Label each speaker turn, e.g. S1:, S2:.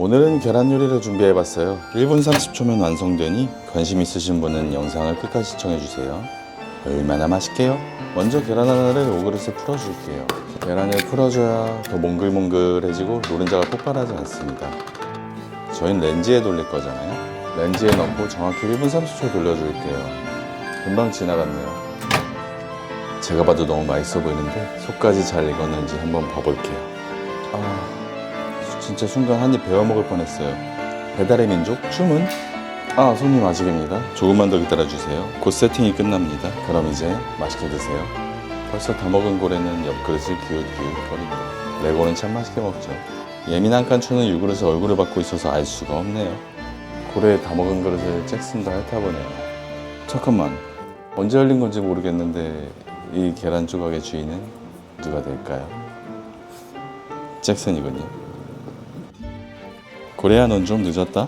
S1: 오늘은 계란 요리를 준비해봤어요. 1분 30초면 완성되니 관심 있으신 분은 영상을 끝까지 시청해주세요. 얼마나 맛있게요? 먼저 계란 하나를 오그릇에 풀어줄게요. 계란을 풀어줘야 더 몽글몽글해지고 노른자가 폭발하지 않습니다. 저희는 렌즈에 돌릴 거잖아요. 렌즈에 넣고 정확히 1분 30초 돌려줄게요. 금방 지나갔네요. 제가 봐도 너무 맛있어 보이는데 속까지 잘 익었는지 한번 봐볼게요. 아, 진짜 순간 한 입 베어 먹을 뻔했어요. 배달의 민족 주문. 아 손님 아직입니다. 조금만 더 기다려주세요. 곧 세팅이 끝납니다. 그럼 이제 맛있게 드세요. 벌써 다 먹은 고래는 옆그릇을 기웃기웃거립니다. 레고는 참 맛있게 먹죠. 예민한 깐추는 유그릇에 얼굴을 받고 있어서 알 수가 없네요. 고래 다 먹은 그릇을 잭슨도 핥아보네요. 잠깐만 언제 열린 건지 모르겠는데 이 계란 조각의 주인은 누가 될까요? 잭슨이군요. 고래야 넌좀 늦었다.